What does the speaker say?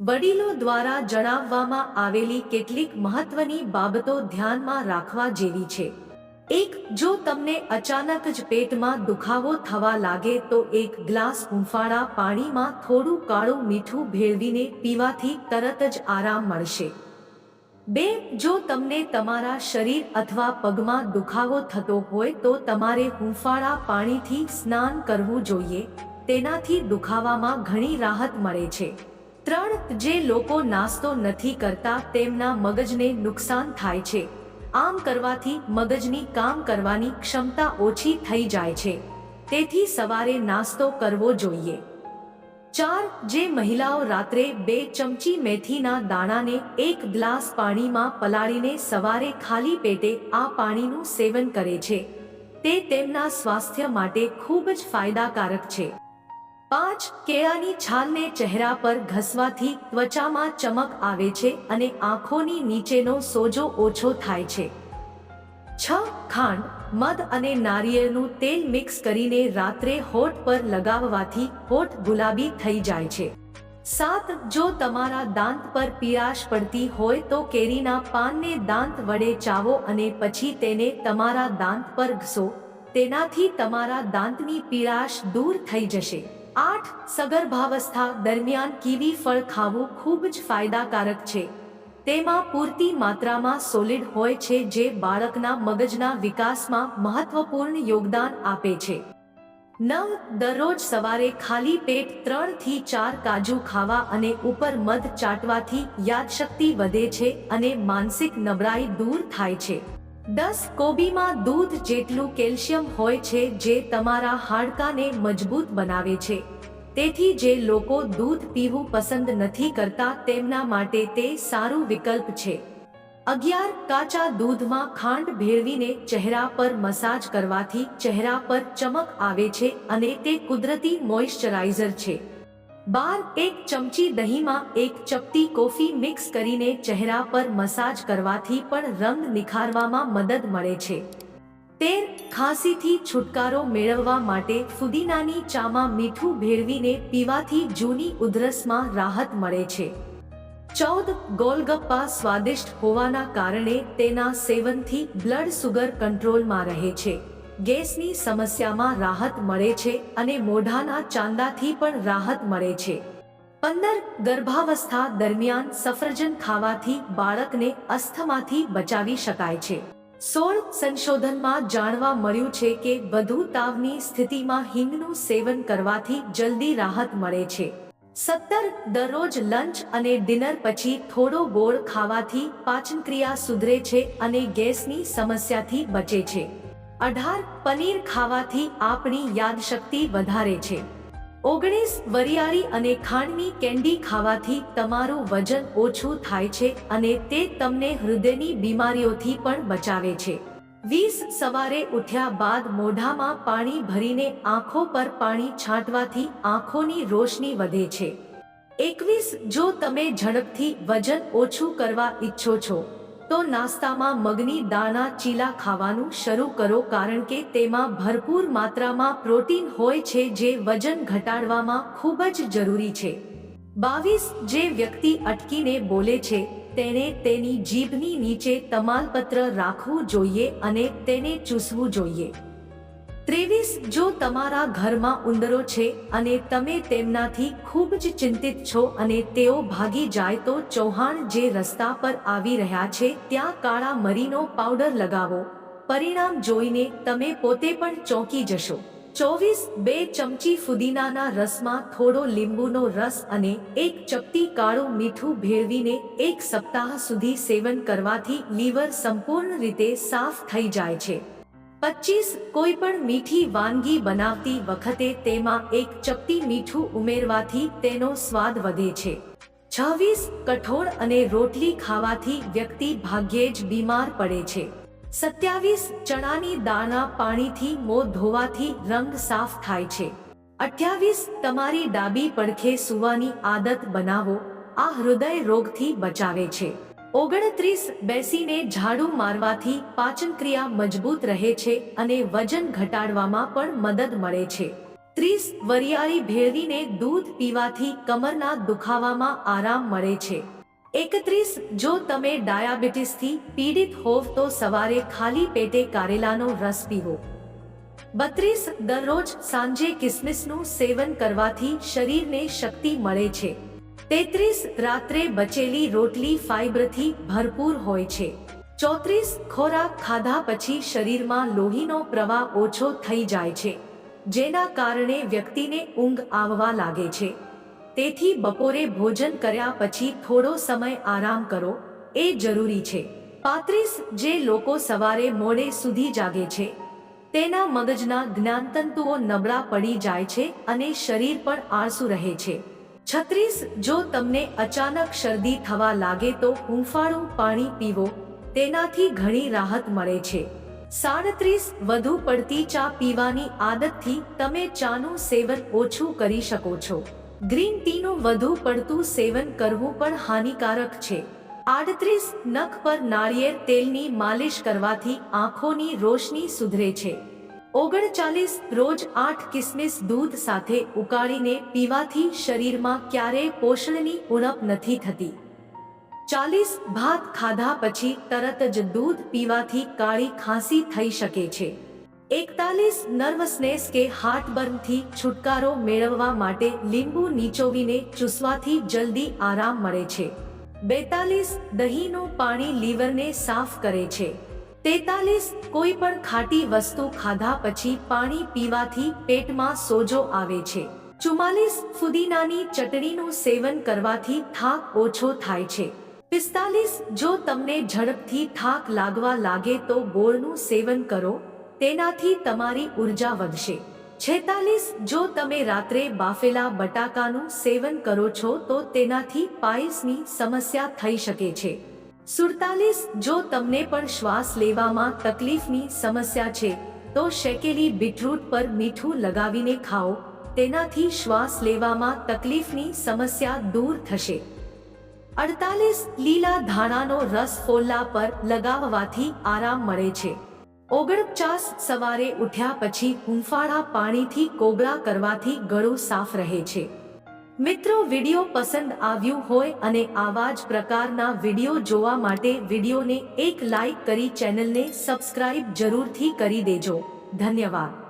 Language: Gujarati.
વડીલો દ્વારા જણાવવામાં આવેલી કેટલીક મહત્વની બાબતો ધ્યાનમાં રાખવા જેવી છે. એક, જો તમને અચાનક જ પેટમાં દુખાવો થવા લાગે તો એક ગ્લાસ હુંફાળા પાણીમાં થોડું કાળું મીઠું ભેળવીને પીવાથી તરત જ આરામ મળશે. બે, જો તમને તમારા શરીર અથવા પગમાં દુખાવો થતો હોય તો તમારે હુંફાળા પાણીથી સ્નાન કરવું જોઈએ. તેનાથી દુખાવામાં ઘણી રાહત મળે છે. ત્રણ જે લોકો નાસ્તો નથી કરતા તેમના મગજને નુકસાન થાય છે. આમ કરવાથી મગજની કામ કરવાની ક્ષમતા ઓછી થઈ જાય છે. તેથી સવારે નાસ્તો કરવો જોઈએ. ચાર, જે મહિલાઓ રાત્રે બે ચમચી મેથીના દાણાને એક ગ્લાસ પાણીમાં પલાળીને સવારે ખાલી પેટે આ પાણીનું સેવન કરે છે. તે તેમના સ્વાસ્થ્ય માટે ખૂબ જ ફાયદાકારક છે. પાંચ કેળાની છાલને ચહેરા પર ઘસવાથી ત્વચામાં ચમક આવે છે અને આંખોની નીચેનો સોજો ઓછો થાય છે. છ ખાંડ, મધ અને નારિયેળનું તેલ મિક્સ કરીને રાત્રે હોઠ પર લગાવવાથી હોઠ ગુલાબી થઈ જાય છે. સાત, જો તમારા દાંત પર પીળાશ પડતી હોય તો કેરીના પાનને દાંત વડે ચાવો અને પછી તેને તમારા દાંત પર ઘસો. તેનાથી તમારા દાંતની પીળાશ દૂર થઈ જશે. આઠ, સગર્ભાવસ્થા દરમિયાન કીવી ફળ ખાવું ખૂબ જ ફાયદાકારક છે. તેમાં પૂરતી માત્રામાં સોલિડ હોય છે જે બાળકના મગજના વિકાસમાં મહત્વપૂર્ણ યોગદાન આપે છે. નવ, દરરોજ સવારે ખાલી પેટ ત્રણથી ચાર કાજુ ખાવા અને ઉપર મધ ચાટવાથી યાદશક્તિ વધે છે અને માનસિક નબળાઈ દૂર થાય છે. દસ કોબીમાં દૂધ જેટલું કેલ્શિયમ હોય છે જે તમારા હાડકાને મજબૂત બનાવે છે. તેથી જે લોકો દૂધ પીવું પસંદ નથી કરતા તેમના માટે તે સારું વિકલ્પ છે. અગિયાર કાચા દૂધમાં ખાંડ ભેળવીને ચહેરા પર મસાજ કરવાથી ચહેરા પર ચમક આવે છે અને તે કુદરતી મોઇશ્ચરાઇઝર છે. બાર એક ચમચી દહીંમાં એક ચપટી કોફી મિક્સ કરીને ચહેરા પર મસાજ કરવાથી પણ રંગ નિખારવામાં મદદ મળે છે. તેર, ખાંસીથી છુટકારો મેળવવા માટે ફુદીનાની ચામાં મીઠું ભેળવીને પીવાથી જૂની ઉધરસમાં રાહત મળે છે. ચૌદ, ગોલગપ્પા સ્વાદિષ્ટ હોવાના કારણે તેના સેવનથી બ્લડ સુગર કંટ્રોલમાં રહે છે. ગેસની સમસ્યામાં રાહત મળે છે અને મોઢાના ચાંદાથી પણ રાહત મળે છે. પંદર ગર્ભાવસ્થા દરમિયાન સફરજન ખાવાથી બાળકને અસ્થમાથી બચાવી શકાય છે. સોળ સંશોધનમાં જાણવા મળ્યું છે કે વધુ તાવની સ્થિતિમાં હિંગનું સેવન કરવાથી જલ્દી રાહત મળે છે. સત્તર દરરોજ લંચ અને ડિનર પછી થોડો ગોળ ખાવાથી પાચનક્રિયા સુધરે છે અને ગેસની સમસ્યાથી બચે છે. અઢાર પનીર ખાવાથી આપણી યાદશક્તિ વધારે છે. ઓગણીસ વરિયાળી અને ખાંડની કેન્ડી ખાવાથી તમારું વજન ઓછું થાય છે અને તે તમને હૃદયની બીમારીઓથી પણ બચાવે છે. વીસ સવારે ઉઠ્યા બાદ મોઢામાં પાણી ભરીને આંખો પર પાણી છાંટવાથી આંખોની રોશની વધે છે. એકવીસ જો તમે ઝડપથી વજન ઓછું કરવા ઈચ્છો છો તો નાસ્તામાં મગની દાણા ચીલા ખાવાનું શરૂ કરો કારણ કે તેમાં ભરપૂર માત્રામાં પ્રોટીન હોય છે જે વજન ઘટાડવામાં ખૂબ જ જરૂરી છે. બાવીસ જે વ્યક્તિ અટકીને બોલે છે, તેણે તેની જીભની નીચે તમાલપત્ર રાખવું જોઈએ અને તેને ચૂસવું જોઈએ. ત્રેવીસ જો તમારા ઘરમાં ઉંદરો છે અને તમે તેમનાથી ખૂબ જ ચિંતિત છો અને તેઓ ભાગી જાય તો ચૌહાણ જે રસ્તા પર આવી રહ્યા છે ત્યાં કાળા મરીનો પાવડર લગાવો. પરિણામ જોઈને તમે પોતે પણ ચોંકી જશો. ચોવીસ બે ચમચી ફુદીનાના રસમાં થોડો લીંબુનો રસ અને એક ચપટી કાળું મીઠું ભેળવીને એક સપ્તાહ સુધી સેવન કરવાથી લીવર સંપૂર્ણ રીતે સાફ થઈ જાય છે. પચીસ કોઈ પણ મીઠી વાનગી બનાવતી વખતે તેમાં એક ચપટી મીઠું ઉમેરવાથી તેનો સ્વાદ વધે છે. છવ્વીસ કઠોળ અને રોટલી ખાવાથી વ્યક્તિ ભાગ્યે જ બીમાર પડે છે. સત્યાવીસ ચણાની દાળના પાણીથી મોં ધોવાથી રંગ સાફ થાય છે. અઠ્યાવીસ તમારી ડાબી પડખે સુવાની આદત બનાવો, આ હૃદય રોગથી બચાવે છે. ઓગણત્રીસ બેસીને ઝાડુ મારવાથી પાચન ક્રિયા મજબૂત રહે છે અને વજન ઘટાડવામાં પણ મદદ મળે છે. ત્રીસ વરિયાળી ભેળવીને દૂધ પીવાથી કમરના દુખાવામાં આરામ મળે છે. એકત્રીસ, જો તમે ડાયાબિટીસથી પીડિત હોવ તો સવારે ખાલી પેટે કારેલાનો રસ પીવો. બત્રીસ, દરરોજ સાંજે કિસમિસનું સેવન કરવાથી શરીરને શક્તિ મળે છે. તેત્રીસ રાત્રે બચેલી રોટલી ફાઇબરથી ભરપૂર હોય છે. ચોત્રીસ ખોરાક ખાધા પછી શરીરમાં લોહીનો પ્રવાહ ઓછો થઈ જાય છે, જેના કારણે વ્યક્તિને ઊંઘ આવવા લાગે છે. તેથી બપોરે ભોજન કર્યા પછી થોડો સમય આરામ કરો, એ જરૂરી છે. પાંત્રીસ જે લોકો સવારે મોડે સુધી જાગે છે, તેના મગજના જ્ઞાનતંતુઓ નબળા પડી જાય છે અને શરીર પણ આળસુ રહે છે. છત્રીસ, જો તમને અચાનક શરદી થવા લાગે તો હૂંફાળું પાણી પીવો, તેનાથી ઘણી રાહત મળે છે. સાડત્રીસ, વધુ પડતી ચા પીવાની આદતથી તમે ચાનું સેવન ઓછું કરી શકો છો. ગ્રીન ટીનું વધુ પડતું સેવન કરવું પણ હાનિકારક છે. આડત્રીસ, નખ પર નાળિયેર તેલની માલિશ કરવાથી આંખોની રોશની સુધરે છે. ઓગણચાલીસ રોજ આઠ કિસમિસ દૂધ સાથે ઉકાળીને પીવાથી શરીરમાં ક્યારેય પોષણની ઉણપ નથી થતી. ચાલીસ ભાત ખાધા પછી તરત જ દૂધ પીવાથી કાળી ખાંસી થઈ શકે છે. એકતાલીસ નર્વસનેસ કે હાર્ટબર્નથી છુટકારો મેળવવા માટે લીંબુ નીચોવીને ચૂસવાથી જલ્દી આરામ મળે છે. બેતાલીસ દહીંનું પાણી લીવરને સાફ કરે છે. તેતાલીસ કોઈ પણ ખાટી વસ્તુ ખાધા પછી પાણી પીવાથી પેટમાં સોજો આવે છે. ચુમ્માલીસ ફુદીનાની ચટણીનું સેવન કરવાથી થાક ઓછો થાય છે. પિસ્તાલીસ, જો તમને ઝડપથી થાક લાગવા લાગે તો ગોળનું સેવન કરો, તેનાથી તમારી ઊર્જા વધશે. છેતાલીસ, જો તમે રાત્રે બાફેલા બટાકાનું સેવન કરો છો તો તેનાથી પાયસની સમસ્યા થઈ શકે છે. સુડતાલીસ, જો તમને પણ શ્વાસ લેવામાં તકલીફની સમસ્યા છે, તો શેકેલી બીટરૂટ પર મીઠું લગાવીને ખાઓ, તેનાથી શ્વાસ લેવામાં તકલીફની સમસ્યા દૂર થશે. અડતાલીસ, લીલા ધાણાનો રસ ફોલ્લા પર લગાવવાથી આરામ મળે છે. ઓગણપચાસ, સવારે ઉઠ્યા પછી હુંફાળા પાણીથી કોગળા કરવાથી ગળું સાફ રહે છે. મિત્રો, વિડિયો પસંદ આવ્યું હોય અને આવા જ પ્રકારના વિડિયો જોવા માટે વિડિયોને એક લાઈક કરી ચેનલને સબસ્ક્રાઇબ જરૂરથી કરી દેજો. ધન્યવાદ.